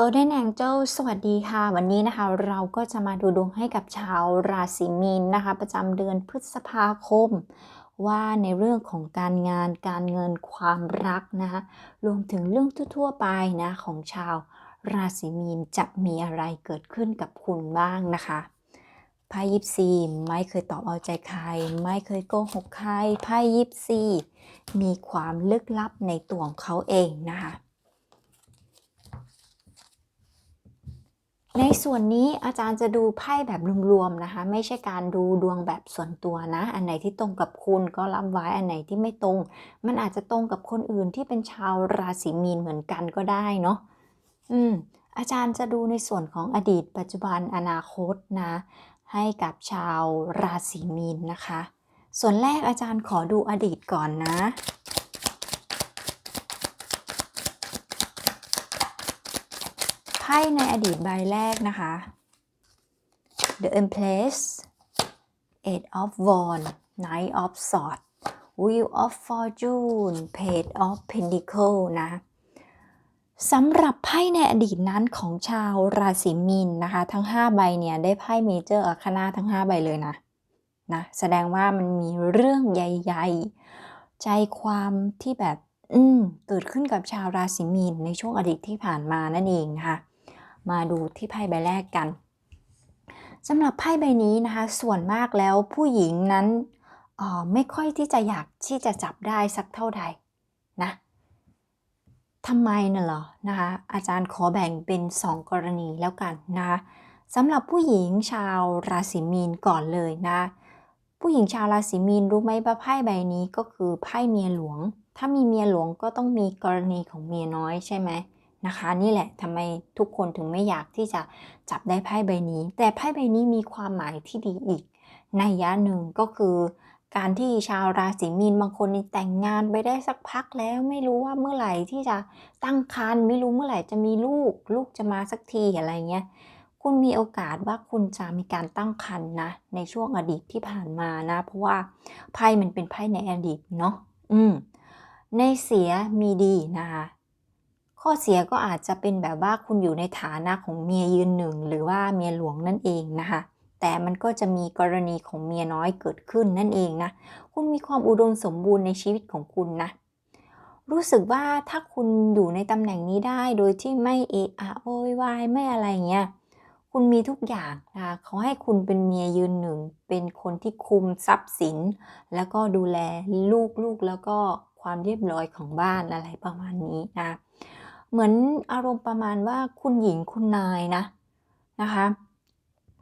Golden Angel สวัสดีค่ะ วันนี้นะคะเราก็จะมาดูดวงให้กับชาวราศีมีนนะคะ ประจำเดือนพฤษภาคม ว่าในเรื่องของการงานการเงินความรักนะคะรวมถึงเรื่องทั่วๆไปนะของชาวราศีมีนจะมีอะไรเกิดขึ้นกับคุณบ้างนะคะไพ่ยิปซีไม่เคยตอบเอาใจใคร ไม่เคยโกหกใครไพ่ยิปซีมีความลึกลับในตัวของเขาเองนะคะ ในส่วนนี้อาจารย์จะดูไพ่แบบรวมๆนะคะ ไม่ใช่การดูดวงแบบส่วนตัวนะ อันไหนที่ตรงกับคุณก็รับไว้อันไหนที่ไม่ตรง มันอาจจะตรงกับคนอื่นที่เป็นชาวราศีมีนเหมือนกันก็ได้เนาะอืมอาจารย์จะดูในส่วนของอดีต ปัจจุบันอนาคตนะ ให้กับชาวราศีมีนนะคะ ส่วนแรกอาจารย์ขอดูอดีตก่อนนะ ไพ่ในอดีตใบแรกนะคะ The Empress Eight of Wands Knight of Swords Wheel of Fortune Page of pentacles นะสำหรับไพ่ในอดีตนั้นของชาวราศีมีนนะคะ ทั้ง 5 ใบเนี่ยได้ไพ่เมเจอร์อาคานาทั้ง 5 ใบเลยนะนะแสดงว่ามันมีเรื่องใหญ่ๆ ใจความที่แบบอืมเกิดขึ้นกับชาวราศีมีนในช่วงอดีตที่ผ่านมานั่นเองนะคะ มาดูที่ไพ่ใบแรกกันสำหรับไพ่ใบนี้นะคะ ส่วนมากแล้วผู้หญิงนั้นไม่ค่อยที่จะอยากที่จะจับได้สักเท่าใดนะทำไมน่ะเหรอนะคะอาจารย์ขอแบ่งเป็น 2 กรณีแล้วกันนะคะสำหรับผู้หญิงชาวราศีมีนก่อนเลยนะ ผู้หญิงชาวราศีมีนรู้ไหมว่าไพ่ใบนี้ก็คือไพ่เมียหลวง ถ้ามีเมียหลวงก็ต้องมีกรณีของเมียน้อยใช่ไหม นะคะ นี่แหละทำไมทุกคนถึงไม่อยากที่จะจับได้ไพ่ใบนี้ แต่ไพ่ใบนี้มีความหมายที่ดีอีกในยะหนึ่งก็คือการที่ชาวราศีมีนบางคนแต่งงานไปได้สักพักแล้วไม่รู้ว่าเมื่อไหร่ที่จะตั้งครรภ์ไม่รู้เมื่อไหร่จะมีลูก ลูกจะมาสักทีอะไรเงี้ยคุณมีโอกาสว่าคุณจะมีการตั้งครรภ์นะ ในช่วงอดีตที่ผ่านมานะ เพราะว่าไพ่มันเป็นไพ่ในอดีตเนาะอืมในเสียมีดีนะคะ ข้อเสียก็อาจจะเป็นแบบว่าคุณอยู่ในฐานะของเมียยืนหนึ่ง หรือว่าเมียหลวงนั่นเองนะคะแต่มันก็จะมีกรณีของเมียน้อยเกิดขึ้นนั่นเองนะคุณมีความอุดมสมบูรณ์ในชีวิตของคุณนะรู้สึกว่าถ้าคุณอยู่ในตำแหน่งนี้ได้โดยที่ไม่เอะอะโวยวายไม่อะไรเงี้ยคุณมีทุกอย่างนะคะเขาให้คุณเป็นเมียยืนหนึ่ง เป็นคนที่คุมทรัพย์สิน แล้วก็ดูแลลูกๆแล้วก็ความเรียบร้อยของบ้านอะไรประมาณนี้นะ เหมือนอารมณ์ประมาณว่าคุณหญิงคุณนายนะนะคะ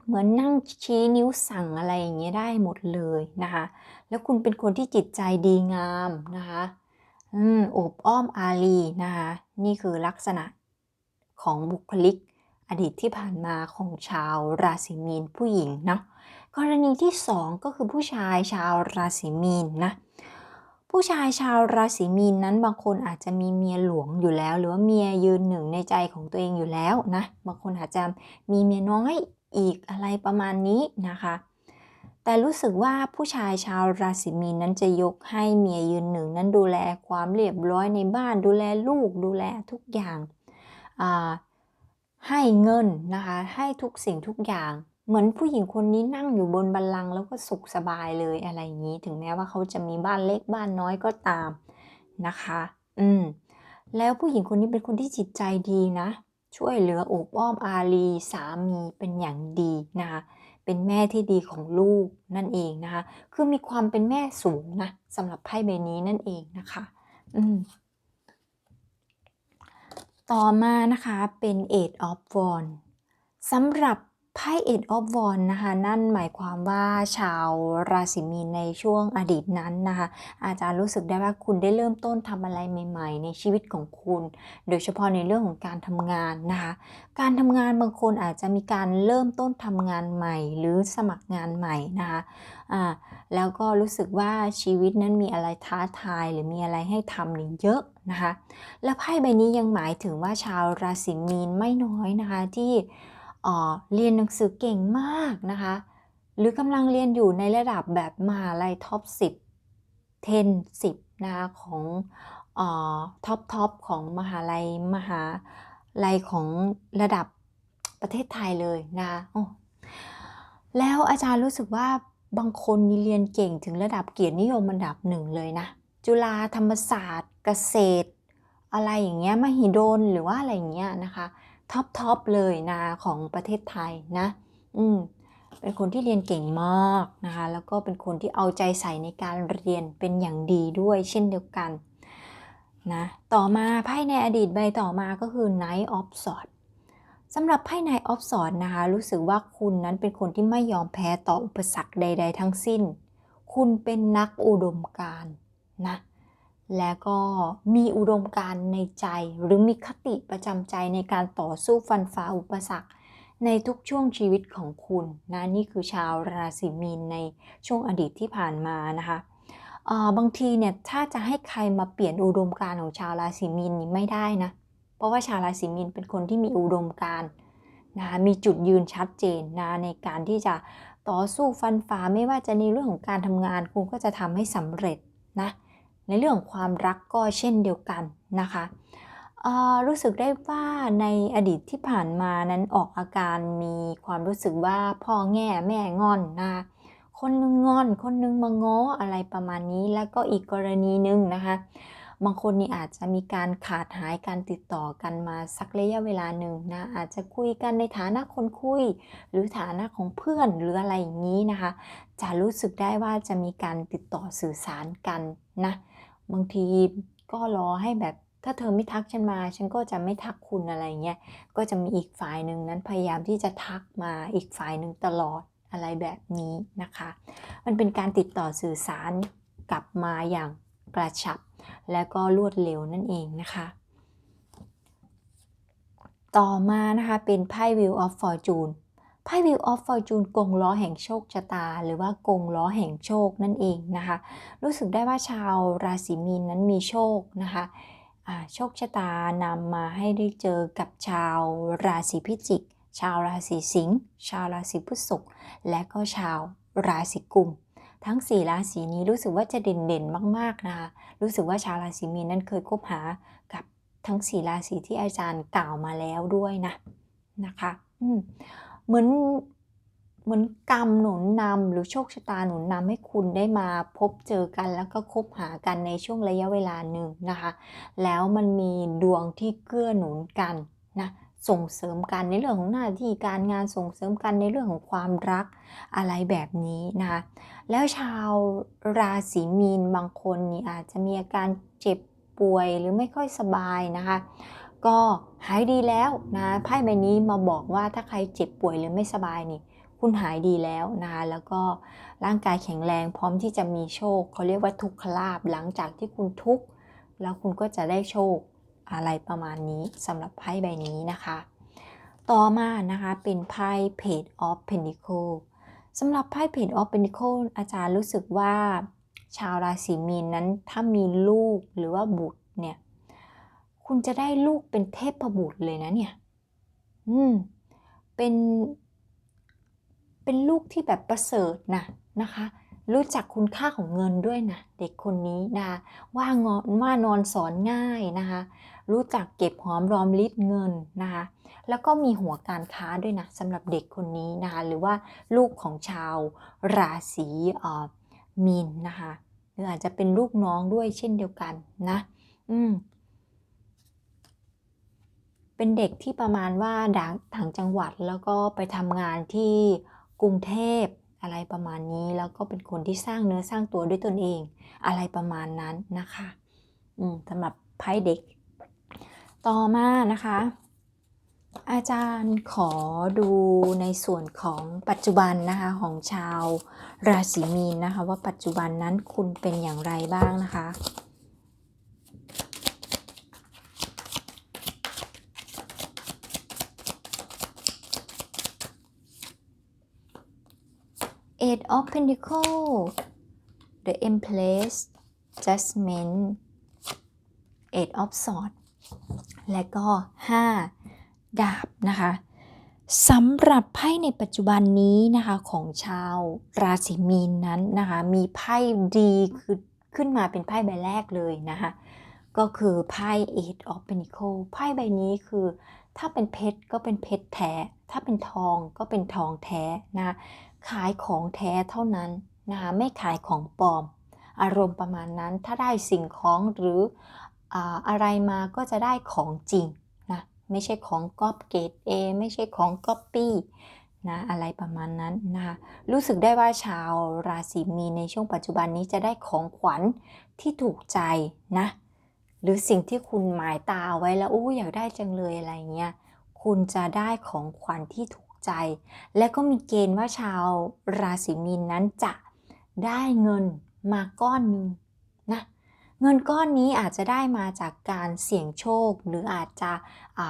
เหมือนนั่งชี้นิ้วสั่งอะไรอย่างเงี้ยได้หมดเลยนะคะ แล้วคุณเป็นคนที่จิตใจดีงามนะคะอืมอบอ้อมอารีนะคะนี่คือลักษณะของบุคลิกอดีตที่ผ่านมาของชาวราศีมีนผู้หญิงเนาะกรณีที่สองก็คือผู้ชายชาวราศีมีนนะ ผู้ชายชาวราศีมีนนั้นบางคนอาจจะมีเมียหลวงอยู่แล้ว หรือว่าเมียยืนหนึ่งในใจของตัวเองอยู่แล้วนะบางคนอาจจะมีเมียน้อยอีกอะไรประมาณนี้นะคะ แต่รู้สึกว่าผู้ชายชาวราศีมีนนั้นจะยกให้เมียยืนหนึ่งนั้นดูแลความเรียบร้อยในบ้านดูแลลูกดูแลทุกอย่างให้เงินนะคะให้ทุกสิ่งทุกอย่าง เหมือนผู้หญิงคนนี้นั่งอยู่บนบัลลังก์แล้วก็สุขสบายเลยอะไรอย่างนี้ ถึงแม้ว่าเขาจะมีบ้านเล็กบ้านน้อยก็ตามนะคะ อืม แล้วผู้หญิงคนนี้เป็นคนที่จิตใจดีนะ ช่วยเหลืออบอ้อมอารีสามีเป็นอย่างดีนะคะเป็นแม่ที่ดีของลูกนั่นเองนะคะ คือมีความเป็นแม่สูงนะสำหรับไพ่ใบนี้นั่นเองนะคะ อืม ต่อมานะคะเป็น Eight of Wands สำหรับ ไพ่เอ็ดออฟวอนนะคะนั่นหมายความว่าชาวราศีมีนในช่วงอดีตนั้นนะคะอาจารย์รู้สึกได้ว่าคุณได้เริ่มต้นทำอะไรใหม่ ๆ ในชีวิตของคุณ โดยเฉพาะในเรื่องของการทำงานนะคะการทำงานบางคนอาจจะมีการเริ่มต้นทำงานใหม่ หรือสมัครงานใหม่นะคะอ่าแล้วก็รู้สึกว่าชีวิตนั้นมีอะไรท้าทายหรือมีอะไรให้ทำนี่เยอะนะคะและไพ่ใบนี้ยังหมายถึงว่าชาวราศีมีนไม่น้อยนะคะที่ เรียนหนังสือเก่งมากนะคะ หรือกำลังเรียนอยู่ในระดับแบบมหาลัยท็อป 10 10 10นะคะของท็อปท็อปของมหาลัยมหาลัยของระดับประเทศไทยเลยนะคะแล้วอาจารย์รู้สึกว่าบางคนนี่เรียนเก่งถึงระดับเกียรตินิยมอันดับหนึ่งเลยนะ จุฬาธรรมศาสตร์ เกษตร อะไรอย่างเงี้ยมหิดลหรือว่าอะไรอย่างเงี้ยนะคะ ท็อปทอปเลยนะของประเทศไทยนะ อืมเป็นคนที่เรียนเก่งมากนะคะ แล้วก็เป็นคนที่เอาใจใส่ในการเรียนเป็นอย่างดีด้วยเช่นเดียวกันนะ ต่อมาไพ่ในอดีตใบต่อมาก็คือ Knight of Swords สำหรับไพ่ Knight of Swords นะคะ รู้สึกว่าคุณนั้นเป็นคนที่ไม่ยอมแพ้ต่ออุปสรรคใด ๆ ทั้งสิ้น คุณเป็นนักอุดมการณ์นะ แล้วก็มีอุดมการณ์ในใจหรือมีคติประจำใจในการต่อสู้ฟันฝ่าอุปสรรค ในทุกช่วงชีวิตของคุณนะนี่คือชาวราศีมีนในช่วงอดีตที่ผ่านมานะคะบางทีเนี่ยถ้าจะให้ใครมาเปลี่ยนอุดมการณ์ของชาวราศีมีนนี่ไม่ได้นะเพราะว่าชาวราศีมีนเป็นคนที่มีอุดมการณ์นะคะมีจุดยืนชัดเจนนะในการที่จะต่อสู้ฟันฝ่าไม่ว่าจะในเรื่องของการทำงานคุณก็จะทำให้สำเร็จนะ ในเรื่องความรักก็เช่นเดียวกันนะคะรู้สึกได้ว่าในอดีตที่ผ่านมานั้นออกอาการมีความรู้สึกว่าพ่อแง่แม่งอนนะคนนึงงอน คนนึงมาง้ออะไรประมาณนี้ แล้วก็อีกกรณีหนึ่งนะคะบางคนนี่อาจจะมีการขาดหายการติดต่อกันมาสักระยะเวลาหนึ่งนะอาจจะคุยกันในฐานะคนคุย หรือฐานะของเพื่อนหรืออะไรอย่างนี้นะคะ จะรู้สึกได้ว่าจะมีการติดต่อสื่อสารกันนะ บางทีก็รอให้แบบถ้าเธอไม่ทักฉันมา ฉันก็จะไม่ทักคุณอะไรเงี้ยก็จะมีอีกฝ่ายหนึ่งนั้นพยายามที่จะทักมาอีกฝ่ายหนึ่งตลอดอะไรแบบนี้นะคะ มันเป็นการติดต่อสื่อสารกลับมาอย่างกระชับ และก็รวดเร็วนั่นเองนะคะ ต่อมานะคะเป็นไพ่ Wheel of Fortune ไพ่ Wheel of Fortune กงล้อแห่งโชคชะตา หรือว่ากงล้อแห่งโชคนั่นเองนะคะ รู้สึกได้ว่าชาวราศีมีนนั้นมีโชคนะคะโชคชะตานำมาให้ได้เจอกับชาวราศีพิจิก ชาวราศีสิงห์ชาวราศีพฤษภและก็ชาวราศีกุม ทั้ง 4 ราศีนี้รู้สึกว่าจะเด่นๆมากๆนะคะรู้สึกว่าชาวราศีมีนนั้นเคยคบหากับทั้ง 4 ราศีที่อาจารย์กล่าวมาแล้วด้วยนะนะคะ เหมือนเหมือนกรรมหนุนนำหรือโชคชะตาหนุนนำให้คุณได้มาพบเจอกันแล้วก็คบหากันในช่วงระยะเวลาหนึ่งนะคะ แล้วมันมีดวงที่เกื้อหนุนกันนะส่งเสริมกันในเรื่องของหน้าที่การงานส่งเสริมกันในเรื่องของความรักอะไรแบบนี้นะคะแล้วชาวราศีมีนบางคนนี่อาจจะมีอาการเจ็บป่วยหรือไม่ค่อยสบายนะคะ ก็หายดีแล้วนะไพ่ใบนี้มาบอกว่าถ้าใครเจ็บป่วยหรือไม่สบายนี่ คุณหายดีแล้วนะแล้วก็ร่างกายแข็งแรงพร้อมที่จะมีโชคเขาเรียกว่าทุกขลาบหลังจากที่คุณทุกข์แล้วคุณก็จะได้โชคอะไรประมาณนี้สำหรับไพ่ใบนี้นะคะ ต่อมานะคะเป็นไพ่ Page of Pentacle สำหรับไพ่ Page of Pentacle อาจารย์รู้สึกว่า ชาวราศีมีนนั้นถ้ามีลูกหรือว่าบุตรเนี่ย คุณจะได้ลูกเป็นเทพบุตรเลยนะเนี่ย อืม เป็น เป็นลูกที่แบบประเสริฐนะนะคะ รู้จักคุณค่าของเงินด้วยนะ เด็กคนนี้นะว่างอนว่านอนสอนง่ายนะคะ รู้จักเก็บหอมรอมริบเงินนะคะ แล้วก็มีหัวการค้าด้วยนะสำหรับเด็กคนนี้นะคะ หรือว่าลูกของชาวราศีมีนนะคะหรืออาจจะเป็นลูกน้องด้วยเช่นเดียวกันนะ อืม เป็นเด็กที่ประมาณว่าดังต่างจังหวัดแล้วก็ไปทำงานที่กรุงเทพอะไรประมาณนี้แล้วก็เป็นคนที่สร้างเนื้อสร้างตัวด้วยตนเอง อะไรประมาณนั้นนะคะสำหรับไพ่เด็ก ต่อมานะคะ อาจารย์ขอดูในส่วนของปัจจุบันนะคะของชาวราศีมีนนะคะ ว่าปัจจุบันนั้นคุณเป็นอย่างไรบ้างนะคะ of Pentacles The Empress Judgment Eight of Swords และก็ 5 ดาบนะคะสำหรับไพ่ในปัจจุบันนี้นะคะของชาวราศีมีนนั้นนะคะมีไพ่ดีคือขึ้นมาเป็นไพ่ใบแรกเลยนะคะก็คือไพ่ Eight of Pentacles ไพ่ใบนี้คือ ถ้าเป็นเพชรก็เป็นเพชรแท้ ถ้าเป็นทองก็เป็นทองแท้นะ ขายของแท้เท่านั้นนะคะไม่ขายของปลอม อารมณ์ประมาณนั้นถ้าได้สิ่งของหรืออะไรมาก็จะได้ของจริงนะไม่ใช่ของก๊อปเกรด A ไม่ใช่ของก๊อปปี้นะอะไรประมาณนั้นนะคะรู้สึกได้ว่าชาวราศีมีนในช่วงปัจจุบันนี้จะได้ของขวัญที่ถูกใจนะหรือสิ่งที่คุณหมายตาไว้แล้วอู้อยากได้จังเลยอะไรเงี้ยคุณจะได้ของขวัญที่ถูก ใจ และก็มีเกณฑ์ว่าชาวราศีมีนนั้นจะได้เงินมาก้อนหนึ่งนะเงินก้อนนี้อาจจะได้มาจากการเสี่ยงโชค หรืออาจจะ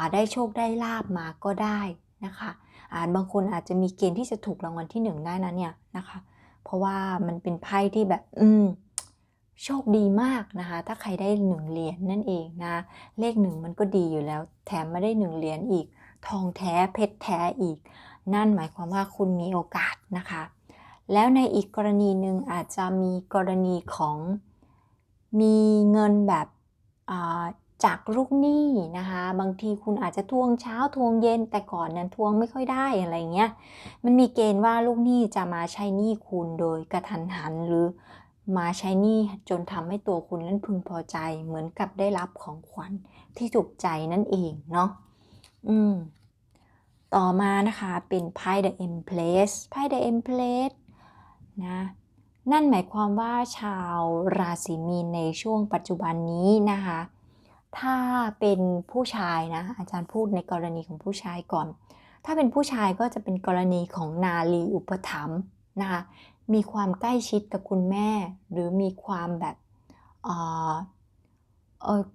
าได้โชคได้ลาบมาก็ได้นะคะอาจบางคนอาจจะมีเกณฑ์ที่จะถูกรางวัลที่หนึ่งได้นะเนี่ยนะคะ เพราะว่ามันเป็นไพ่ที่แบบ อืมโชคดีมากนะคะ ถ้าใครได้หนึ่งเหรียญนนั่นเองนะ เลขหนึ่งมันก็ดีอยู่แล้ว แถมมาได้หนึ่งเหรียญอีก ทองแท้เพชรแท้อีก นั่นหมายความว่าคุณมีโอกาสนะคะ แล้วในอีกกรณีหนึ่งอาจจะมีกรณีของมีเงินแบบจากลูกหนี้นะคะ บางทีคุณอาจจะทวงเช้าทวงเย็นแต่ก่อนนั้นทวงไม่ค่อยได้อะไรเงี้ย มันมีเกณฑ์ว่าลูกหนี้จะมาใช้หนี้คุณโดยกระทันหันหรือมาใช้หนี้จนทำให้ตัวคุณนั้นพึงพอใจ เหมือนกับได้รับของขวัญที่ถูกใจนั่นเองเนาะ อืม ต่อมานะคะเป็นไพ่ The Empress ไพ่ The Empress นะ นั่นหมายความว่าชาวราศีมีนในช่วงปัจจุบันนี้นะคะ ถ้าเป็นผู้ชายนะ อาจารย์พูดในกรณีของผู้ชายก่อน ถ้าเป็นผู้ชายก็จะเป็นกรณีของนาลีอุปถัมภ์นะคะมีความใกล้ชิดกับคุณแม่ หรือมีความแบบ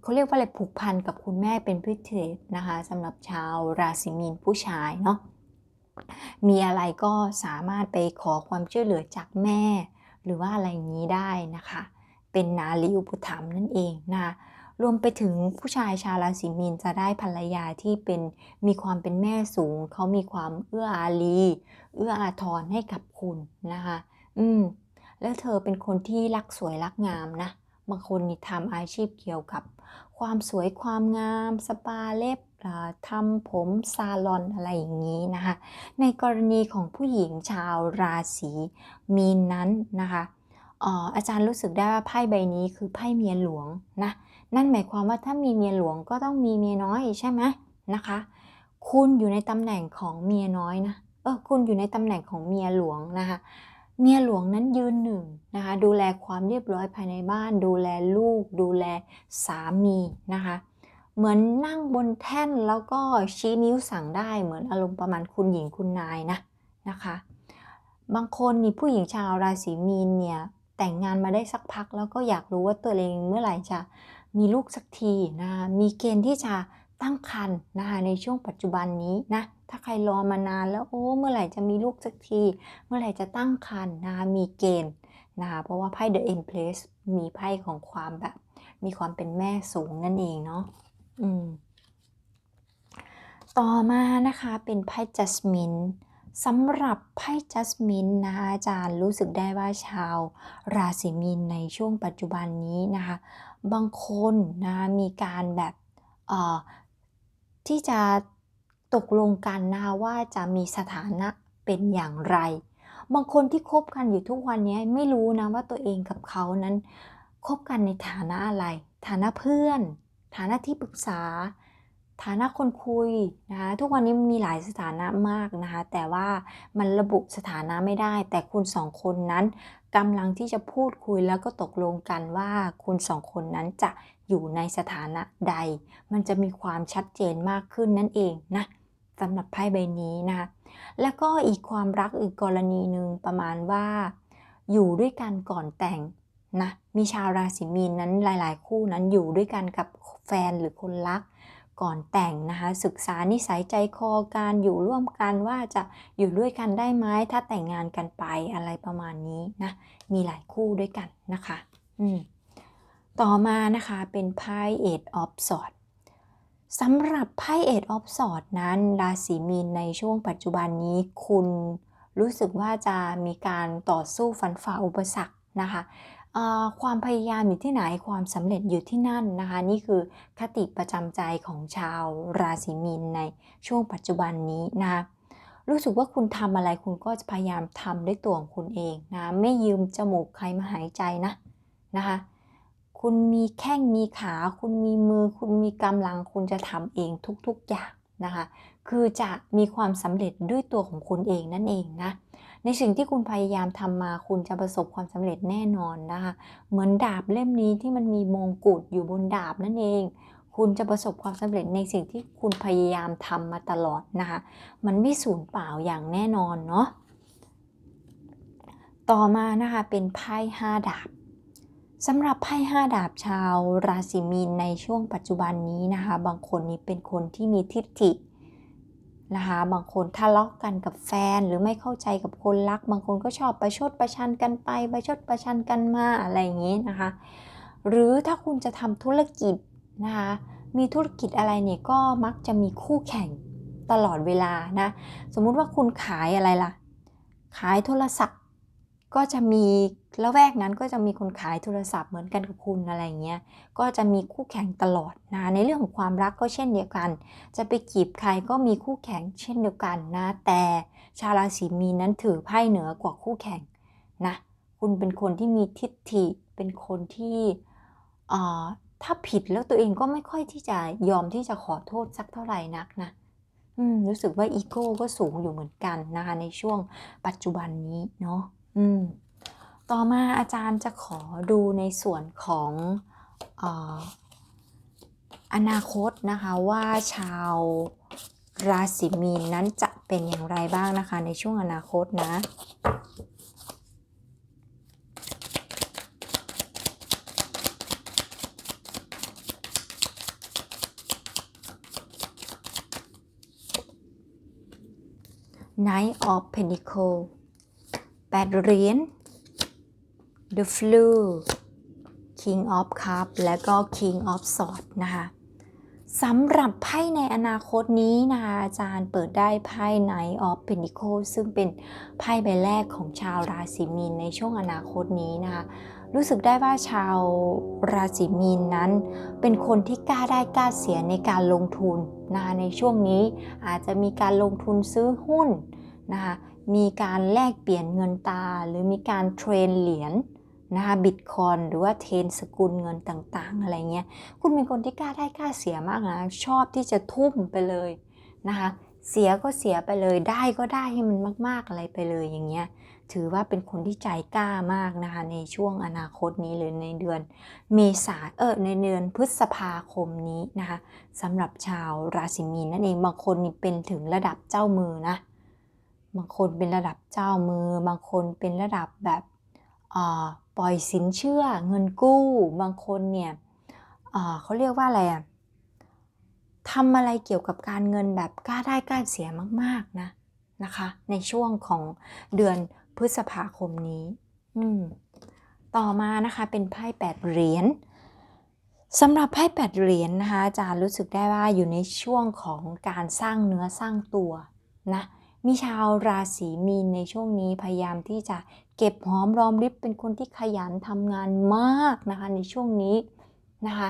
เขาเรียกว่าอะไรผูกพันกับคุณแม่เป็นพิเศษนะคะสำหรับชาวราศีมีนผู้ชายเนาะมีอะไรก็สามารถไปขอความช่วยเหลือจากแม่ หรือว่าอะไรอย่างนี้ได้นะคะ เป็นนาลีอุปถัมภ์นั่นเองนะรวมไปถึงผู้ชายชาวราศีมีนจะได้ภรรยาที่เป็นมีความเป็นแม่สูง เขามีความเอื้ออารีเอื้ออาทรให้กับคุณนะคะ อืม แล้วเธอเป็นคนที่รักสวยรักงามนะ บางคนนี่ทำอาชีพเกี่ยวกับ ความสวยความงามสปาเล็บทำผมซาลอนอะไรอย่างนี้นะคะ ในกรณีของผู้หญิงชาวราศีมีนนั้นนะคะอาจารย์รู้สึกได้ว่าไพ่ใบนี้คือไพ่เมียหลวงนะนั่นหมายความว่าถ้ามีเมียหลวงก็ต้องมีเมียน้อยใช่ไหมนะคะ คุณอยู่ในตำแหน่งของเมียน้อยนะเออคุณอยู่ในตำแหน่งของเมียหลวงนะคะ เมียหลวงนั้นยืนหนึ่งนะคะดูแลความเรียบร้อยภายในบ้าน ดูแลลูก ดูแลสามีนะคะเหมือนนั่งบนแท่นแล้วก็ชี้นิ้วสั่งได้เหมือนอารมณ์ประมาณคุณหญิงคุณนายนะนะคะบางคนนี่ผู้หญิงชาวราศีมีนเนี่ยแต่งงานมาได้สักพักแล้วก็อยากรู้ว่าตัวเองเมื่อไหร่จะมีลูกสักทีนะมีเกณฑ์ที่จะ ตั้งครรภ์นะคะในช่วงปัจจุบันนี้นะถ้าใครรอมานานแล้วโอ้เมื่อไหร่จะมีลูกสักที เมื่อไหร่จะตั้งครรภ์นะคะมีเกณฑ์นะคะเพราะว่าไพ่ The Empress มีไพ่ของความแบบ มีความเป็นแม่สูงนั่นเองเนาะอืมต่อมานะคะเป็นไพ่ Jasmine สำหรับไพ่จัสมินนะคะอาจารย์รู้สึกได้ว่าชาว ราศีมีนในช่วงปัจจุบันนี้นะคะ บางคนนะมีการแบบ ที่จะตกลงกันนะคะว่าจะมีสถานะเป็นอย่างไร บางคนที่คบกันอยู่ทุกวันนี้ไม่รู้นะว่าตัวเองกับเขานั้นคบกันในฐานะอะไร ฐานะเพื่อน ฐานะที่ปรึกษา ฐานะคนคุยนะคะทุกวันนี้มีหลายสถานะมากนะคะแต่ว่ามันระบุสถานะไม่ได้ แต่คุณสองคนนั้นกำลังที่จะพูดคุยแล้วก็ตกลงกันว่าคุณสองคนนั้นจะ อยู่ในสถานะใด มันจะมีความชัดเจนมากขึ้นนั่นเองนะสำหรับไพ่ใบนี้นะคะแล้วก็อีกความรักอีกกรณีหนึ่งประมาณว่า อยู่ด้วยกันก่อนแต่งนะมีชาวราศีมีนนั้นหลาย ๆ คู่นั้นอยู่ด้วยกันกับแฟนหรือคนรักก่อนแต่งนะคะศึกษานิสัยใจคอการอยู่ร่วมกันว่าจะอยู่ด้วยกันได้ไหมถ้าแต่งงานกันไปอะไรประมาณนี้นะมีหลายคู่ด้วยกันนะคะ อืม ต่อมานะคะเป็นไพ่ Eight of Swords สำหรับไพ่ Eight of Swords นั้นราศีมีนในช่วงปัจจุบันนี้คุณรู้สึกว่าจะมีการต่อสู้ฟันฝ่าอุปสรรคนะคะความพยายามอยู่ที่ไหนความสำเร็จอยู่ที่นั่นนะคะ นี่คือคติประจำใจของชาวราศีมีนในช่วงปัจจุบันนี้นะคะรู้สึกว่าคุณทำอะไรคุณก็จะพยายามทำด้วยตัวของคุณเองนะไม่ยืมจมูกใครมาหายใจนะนะคะ คุณมีแข้งมีขา คุณมีมือ คุณมีกำลัง คุณจะทำเองทุกๆอย่างนะคะ คือจะมีความสำเร็จด้วยตัวของคุณเองนั่นเองนะ ในสิ่งที่คุณพยายามทำมา คุณจะประสบความสำเร็จแน่นอนนะคะ เหมือนดาบเล่มนี้ที่มันมีมงกุฎอยู่บนดาบนั่นเอง คุณจะประสบความสำเร็จในสิ่งที่คุณพยายามทำมาตลอดนะคะ มันไม่สูญเปล่าอย่างแน่นอนเนาะ ต่อมานะคะเป็นไพ่ห้าดาบ สำหรับไพ่ห้าดาบชาวราศีมีนในช่วงปัจจุบันนี้นะคะ บางคนนี้เป็นคนที่มีทิฏฐินะคะ บางคนทะเลาะกันกับแฟนหรือไม่เข้าใจกับคนรัก บางคนก็ชอบประชดประชันกันไปประชดประชันกันมาอะไรอย่างนี้นะคะ หรือถ้าคุณจะทำธุรกิจนะคะ มีธุรกิจอะไรเนี่ยก็มักจะมีคู่แข่งตลอดเวลานะ สมมุติว่าคุณขายอะไรล่ะ ขายโทรศัพท์ ก็จะมีละแวกนั้นก็จะมีคนขายโทรศัพท์เหมือนกันกับคุณอะไรเงี้ย ก็จะมีคู่แข่งตลอดนะ ในเรื่องของความรักก็เช่นเดียวกัน จะไปจีบใครก็มีคู่แข่งเช่นเดียวกันนะ แต่ชาวราศีมีนนั้นถือไพ่เหนือกว่าคู่แข่งนะ คุณเป็นคนที่มีทิฏฐิ เป็นคนที่อ่าถ้าผิดแล้วตัวเองก็ไม่ค่อยที่จะยอมที่จะขอโทษสักเท่าไหร่นักนะรู้สึกว่าอีโก้ก็สูงอยู่เหมือนกันนะคะในช่วงปัจจุบันนี้เนาะ อืมต่อมาอาจารย์จะขอดูในส่วนของออนาคตนะคะว่าชาวราศีมีนนั้นจะเป็นอย่างไรบ้างนะคะในช่วงอนาคตนะ Knight of Pentacle หรียญ The Flu King of Cup และก็ King of Swords นะคะสำหรับไพ่ในอนาคตนี้นะคะอาจารย์เปิดได้ไพ่ Knight of Pentacle ซึ่งเป็นไพ่ใบแรกของชาวราศีมีนในช่วงอนาคตนี้นะคะรู้สึกได้ว่าชาวราศีมีนนั้น เป็นคนที่กล้าได้กล้าเสียในการลงทุนนะคะในช่วงนี้อาจจะมีการลงทุนซื้อหุ้นนะคะ มีการแลกเปลี่ยนเงินตา หรือมีการเทรนเหรียญนะคะบิตคอยหรือว่าเทรนสกุลเงินต่างๆ อะไรเงี้ย คุณเป็นคนที่กล้าได้กล้าเสียมากนะ ชอบที่จะทุ่มไปเลยนะคะ เสียก็เสียไปเลย ได้ก็ได้ให้มันมากๆอะไรไปเลยอย่างเงี้ย ถือว่าเป็นคนที่ใจกล้ามากนะคะ ในช่วงอนาคตนี้หรือในเดือน เมษาเออในเดือนพฤษภาคมนี้นะคะสำหรับชาวราศีมีนนั่นเอง บางคนนี่เป็นถึงระดับเจ้ามือนะ บางคนเป็นระดับเจ้ามือ บางคนเป็นระดับแบบปล่อยสินเชื่อเงินกู้ บางคนเนี่ยเขาเรียกว่าอะไรอะทำอะไรเกี่ยวกับการเงินแบบกล้าได้กล้าเสียมาก ๆ นะนะคะ ในช่วงของเดือนพฤษภาคมนี้ ต่อมานะคะเป็นไพ่แปดเหรียญสำหรับไพ่แปดเหรียญนะคะอาจารย์รู้สึกได้ว่าอยู่ในช่วงของการสร้างเนื้อสร้างตัวนะ มีชาวราศีมีนในช่วงนี้พยายามที่จะเก็บหอมรอมริบเป็นคนที่ขยันทำงานมากนะคะในช่วงนี้นะคะ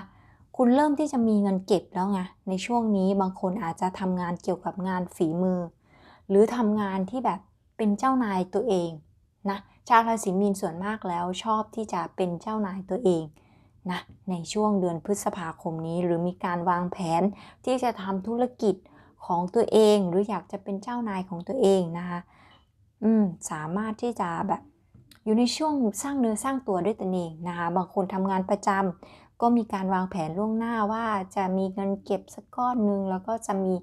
คุณเริ่มที่จะมีเงินเก็บแล้วไงในช่วงนี้บางคนอาจจะทำงานเกี่ยวกับงานฝีมือ หรือทำงานที่แบบเป็นเจ้านายตัวเองนะชาวราศีมีนส่วนมากแล้วชอบที่จะเป็นเจ้านายตัวเองนะในช่วงเดือนพฤษภาคมนี้ หรือมีการวางแผนที่จะทำธุรกิจ ของตัวเอง หรืออยากจะเป็นเจ้านายของตัวเองนะคะอืมสามารถที่จะแบบอยู่ในช่วงสร้างเนื้อสร้างตัวด้วยตนเองนะคะบางคนทำงานประจำก็มีการวางแผนล่วงหน้าว่าจะมีเงินเก็บสักก้อนหนึ่งแล้วก็จะมี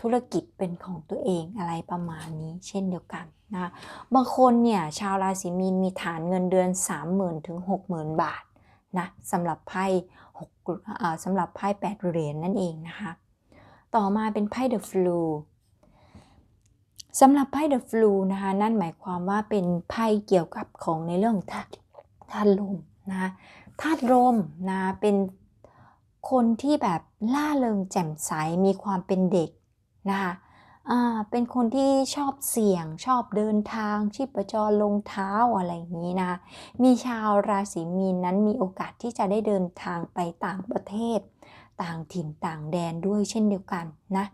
ธุรกิจเป็นของตัวเองอะไรประมาณนี้ เช่นเดียวกันนะบางคนเนี่ยชาวราศีมีนมีฐานเงินเดือน 30,000ถึง60,000 บาทนะสำหรับไพ่หกสำหรับไพ่แปดเหรียญนนั่นเองนะคะ ต่อมาเป็นไพ่ The Flu สำหรับไพ่ The Flu นะคะนั่นหมายความว่าเป็นไพ่เกี่ยวกับของในเรื่องธาตุธาตุลมนะธาตุลมนะเป็นคนที่แบบล่าเริงแจ่มใสมีความเป็นเด็กนะคะเป็นคนที่ชอบเสี่ยงชอบเดินทาง ชีพจรลงเท้าอะไรอย่างนี้นะ มีชาวราศีมีนนั้นมีโอกาสที่จะได้เดินทางไปต่างประเทศ ต่างถิ่นต่างแดนด้วยเช่นเดียวกันนะ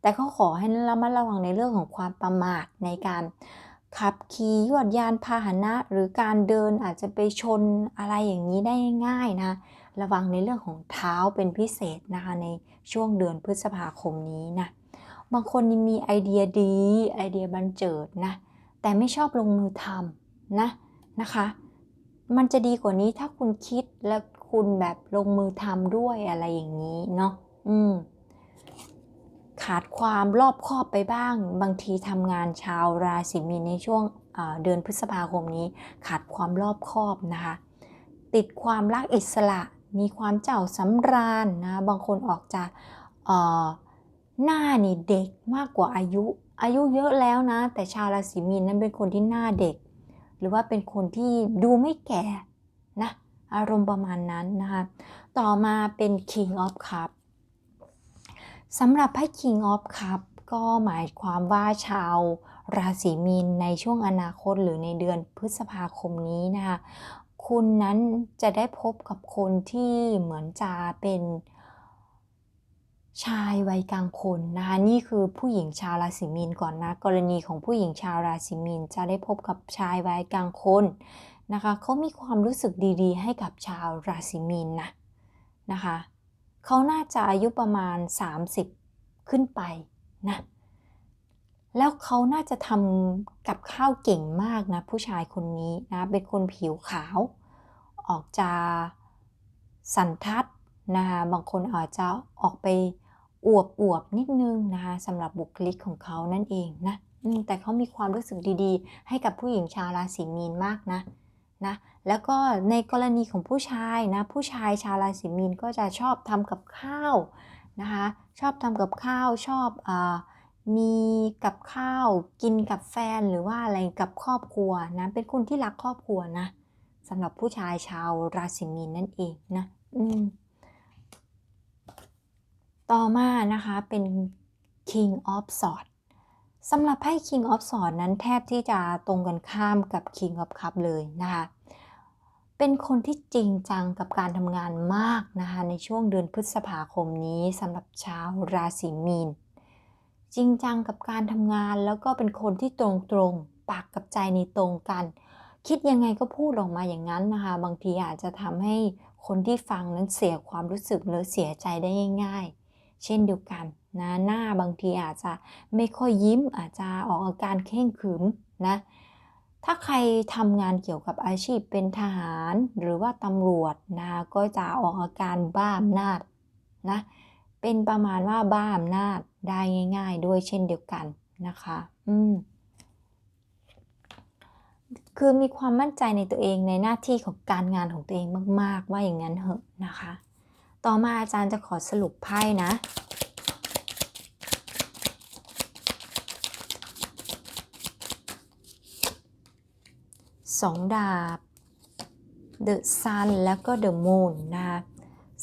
แต่เขาขอให้ระมัดระวังในเรื่องของความประมาทในการขับขี่ยวดยานพาหนะ หรือการเดินอาจจะไปชนอะไรอย่างนี้ได้ง่ายๆนะ ระวังในเรื่องของเท้าเป็นพิเศษนะคะในช่วงเดือนพฤษภาคมนี้นะบางคนมีไอเดียดีไอเดียบันเจิดนะ แต่ไม่ชอบลงมือทำนะนะคะ มันจะดีกว่านี้ถ้าคุณคิดและ คุณแบบลงมือทำด้วยอะไรอย่างนี้เนาะอืมขาดความรอบคอบไปบ้าง บางทีทำงานชาวราศีมีนในช่วงเดือนพฤษภาคมนี้ ขาดความรอบคอบนะคะ ติดความรักอิสระ มีความเจ้าสำราญนะ บางคนออกจากหน้านี่เด็กมากกว่าอายุ อายุเยอะแล้วนะ แต่ชาวราศีมีนนั้นเป็นคนที่หน้าเด็ก หรือว่าเป็นคนที่ดูไม่แก่ อารมณ์ประมาณนั้นนะคะ ต่อมาเป็น King of Cup สำหรับไพ่ King of Cup ก็หมายความว่าชาวราศีมีนในช่วงอนาคตหรือในเดือนพฤษภาคมนี้นะคะคุณนั้นจะได้พบกับคนที่เหมือนจะเป็นชายวัยกลางคนนะคะนี่คือผู้หญิงชาวราศีมีนก่อนนะ กรณีของผู้หญิงชาวราศีมีนจะได้พบกับชายวัยกลางคน นะคะเขามีความรู้สึกดีๆ ให้กับชาวราศีมีนนะนะคะเขาน่าจะอายุประมาณ 30 ขึ้นไปนะแล้วเขาน่าจะทำกับข้าวเก่งมากนะผู้ชายคนนี้นะเป็นคนผิวขาว ออกจะสันทัดนะคะบางคนอาจจะออกไปอวบอวบนิดนึงนะคะสำหรับบุคลิกของเขานั่นเองนะแต่เขามีความรู้สึกดีๆ ให้กับผู้หญิงชาวราศีมีนมากนะ นะแล้วก็ในกรณีของผู้ชายนะผู้ชายชาวราศีมีนก็จะชอบทำกับข้าวนะคะชอบทำกับข้าวชอบอมีกับข้าวกินกับแฟนหรือว่าอะไรกับครอบครัวนะเป็นคนที่รักครอบครัวนะสำหรับผู้ชายชาวราศีมีนนั่นเองนะอืมต่อมานะคะเป็น King of Swords สำหรับไพ่ King of Swords นั้นแทบที่จะตรงกันข้ามกับ King of Cup เลยนะคะ เป็นคนที่จริงจังกับการทำงานมากนะคะในช่วงเดือนพฤษภาคมนี้สำหรับชาวราศีมีน จริงจังกับการทำงานแล้วก็เป็นคนที่ตรงตรงปากกับใจในตรงกัน คิดยังไงก็พูดออกมาอย่างนั้นนะคะ บางทีอาจจะทำให้คนที่ฟังนั้นเสียความรู้สึกหรือเสียใจได้ง่าย เช่นเดียวกันนะหน้าบางทีอาจจะไม่ค่อยยิ้มอาจจะออกอาการเข่งขึมนะถ้าใครทำงานเกี่ยวกับอาชีพเป็นทหารหรือว่าตำรวจนะก็จะออกอาการบ้าอำนาจนะเป็นประมาณว่าบ้าอำนาจได้ง่าย ๆ ด้วยเช่นเดียวกันนะคะอืมคือมีความมั่นใจในตัวเองในหน้าที่ของการงานของตัวเองมาก ๆ ว่าอย่างนั้นเหอะนะคะ ต่อมาอาจารย์จะขอสรุปไพ่นะ สองดาบ The Sun แล้วก็ The Moon นะคะ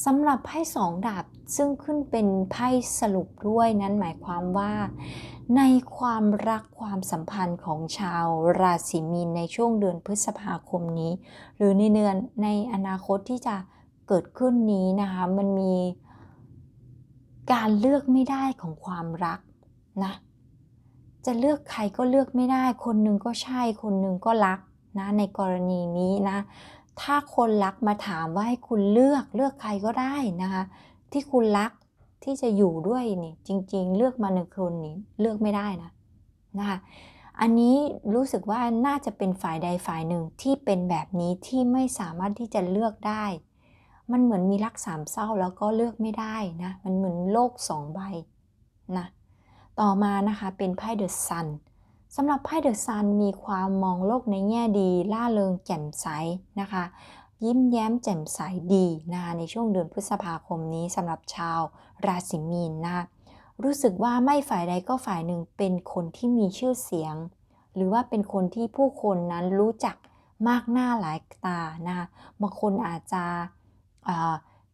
สำหรับไพ่สองดาบซึ่งขึ้นเป็นไพ่สรุปด้วยนั้นหมายความว่า ในความรักความสัมพันธ์ของชาวราศีมีนในช่วงเดือนพฤษภาคมนี้ หรือในเดือนในอนาคตที่จะ เกิดขึ้นนี้นะคะมันมีการเลือกไม่ได้ของความรักนะจะเลือกใครก็เลือกไม่ได้ คนหนึ่งก็ใช่ คนหนึ่งก็รักนะในกรณีนี้นะ ถ้าคนรักมาถามว่าให้คุณเลือกเลือกใครก็ได้นะคะที่คุณรักที่จะอยู่ด้วยนี่จริง ๆ เลือกมาหนึ่งคนนี้เลือกไม่ได้นะนะคะอันนี้รู้สึกว่าน่าจะเป็นฝ่ายใดฝ่ายหนึ่งที่เป็นแบบนี้ที่ไม่สามารถที่จะเลือกได้ มันเหมือนมีรักสามเศร้าแล้วก็เลือกไม่ได้นะ มันเหมือนโลกสองใบนะ ต่อมานะคะเป็นไพ่เดอะซันสำหรับไพ่เดอะซันมีความมองโลกในแง่ดี ล่าเริงแจ่มใสนะคะ ยิ้มแย้มแจ่มใสดีนะคะในช่วงเดือนพฤษภาคมนี้สำหรับชาวราศีมีนนะรู้สึกว่าไม่ฝ่ายใดก็ฝ่ายหนึ่งเป็นคนที่มีชื่อเสียง หรือว่าเป็นคนที่ผู้คนนั้นรู้จักมากหน้าหลายตานะคะบางคนอาจจะ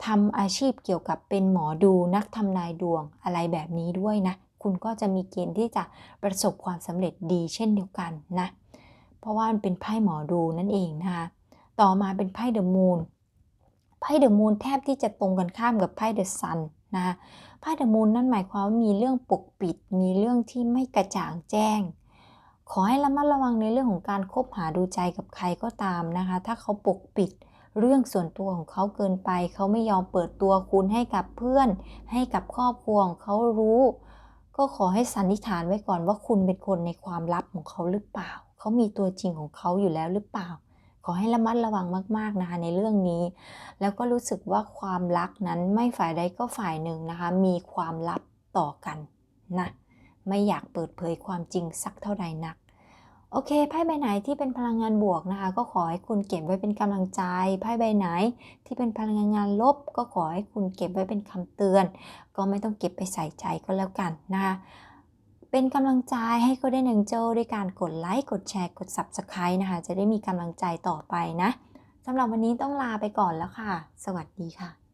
ทำอาชีพเกี่ยวกับเป็นหมอดูนักทำนายดวงอะไรแบบนี้ด้วยนะ คุณก็จะมีเกณฑ์ที่จะประสบความสำเร็จดีเช่นเดียวกันนะ เพราะว่ามันเป็นไพ่หมอดูนั่นเองนะคะ ต่อมาเป็นไพ่เดอะมูน ไพ่เดอะมูนแทบที่จะตรงกันข้ามกับไพ่เดอะซันนะคะไพ่เดอะมูนนั่นหมายความว่ามีเรื่องปกปิด มีเรื่องที่ไม่กระจ่างแจ้งขอให้ระมัดระวังในเรื่องของการคบหาดูใจกับใครก็ตามนะคะ ถ้าเขาปกปิด เรื่องส่วนตัวของเขาเกินไป เขาไม่ยอมเปิดตัวคุณให้กับเพื่อน ให้กับครอบครัวของเขารู้ ก็ขอให้สันนิษฐานไว้ก่อนว่าคุณเป็นคนในความลับของเขาหรือเปล่า เขามีตัวจริงของเขาอยู่แล้วหรือเปล่า ขอให้ระมัดระวังมากๆนะคะในเรื่องนี้ แล้วก็รู้สึกว่าความรักนั้นไม่ฝ่ายใดก็ฝ่ายหนึ่งนะคะ มีความลับต่อกันนะ ไม่อยากเปิดเผยความจริงสักเท่าใดนัก โอเคไพ่ใบไหนที่เป็นพลังงานบวกนะคะ ก็ขอให้คุณเก็บไว้เป็นกำลังใจไพ่ใบไหนที่เป็นพลังงานลบ ก็ขอให้คุณเก็บไว้เป็นคำเตือน ก็ไม่ต้องเก็บไปใส่ใจก็แล้วกันนะคะเป็นกำลังใจให้ก็ได้หนึ่งเจ้ด้วยการกดไลค์ กดแชร์ กด Subscribe นะคะ จะได้มีกำลังใจต่อไปนะสำหรับวันนี้ต้องลาไปก่อนแล้วค่ะ สวัสดีค่ะ